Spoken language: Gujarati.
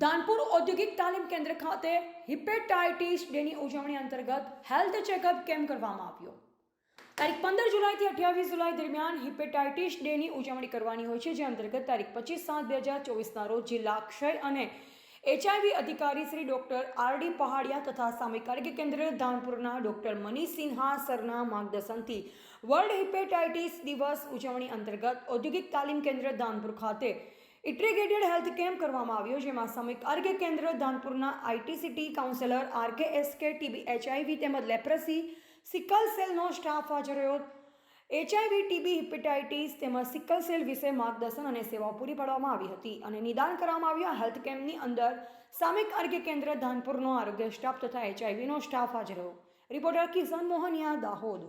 ધાનપુર ઔદ્યોગિક તાલીમ કેન્દ્ર ખાતે હિપેટાઇટિસ ડેની ઉજવણી અંતર્ગત હેલ્થ ચેકઅપ કેમ્પ કરવામાં આવ્યો. તારીખ પંદર જુલાઈથી અઠ્યાવીસ જુલાઈ દરમિયાન હિપેટાઇટિસ ડેની ઉજવણી કરવાની હોય છે, જે અંતર્ગત તારીખ પચીસ સાત બે હજાર ચોવીસના રોજ જિલ્લા ક્ષય અને એચઆઈવી અધિકારી Shri doctor R D Pahadiya તથા સામૂહિક આરોગ્ય કેન્દ્ર ધાનપુરના ડોક્ટર મનીષ સિન્હા સરના માર્ગદર્શનથી વર્લ્ડ હિપેટાઇટિસ દિવસ ઉજવણી અંતર્ગત ઔદ્યોગિક તાલીમ કેન્દ્ર ધાનપુર ખાતે ઇન્ટિગ્રેટેડ હેલ્થ કેમ્પ કરવામાં આવ્યો, જેમાં સામૂહિક આરોગ્ય કેન્દ્ર, ધાનપુરના ITCT counsellor R K S K TB HIV તેમજ લેપ્રસી, સિકલ સેલનો સ્ટાફ હાજર રહ્યો. એચઆઈવી, ટીબી, હિપેટાઇટિસ તેમજ સિકલ સેલ વિશે માર્ગદર્શન અને સેવાઓ પૂરી પાડવામાં આવી હતી અને નિદાન કરવામાં આવ્યું. આ હેલ્થ કેમ્પની અંદર સામૂહિક આરોગ્ય કેન્દ્ર, ધાનપુરનો આરોગ્ય સ્ટાફ તથા એચઆઈવીનો સ્ટાફ હાજર રહ્યો. રિપોર્ટર કિશન મોહનિયા, દાહોદ.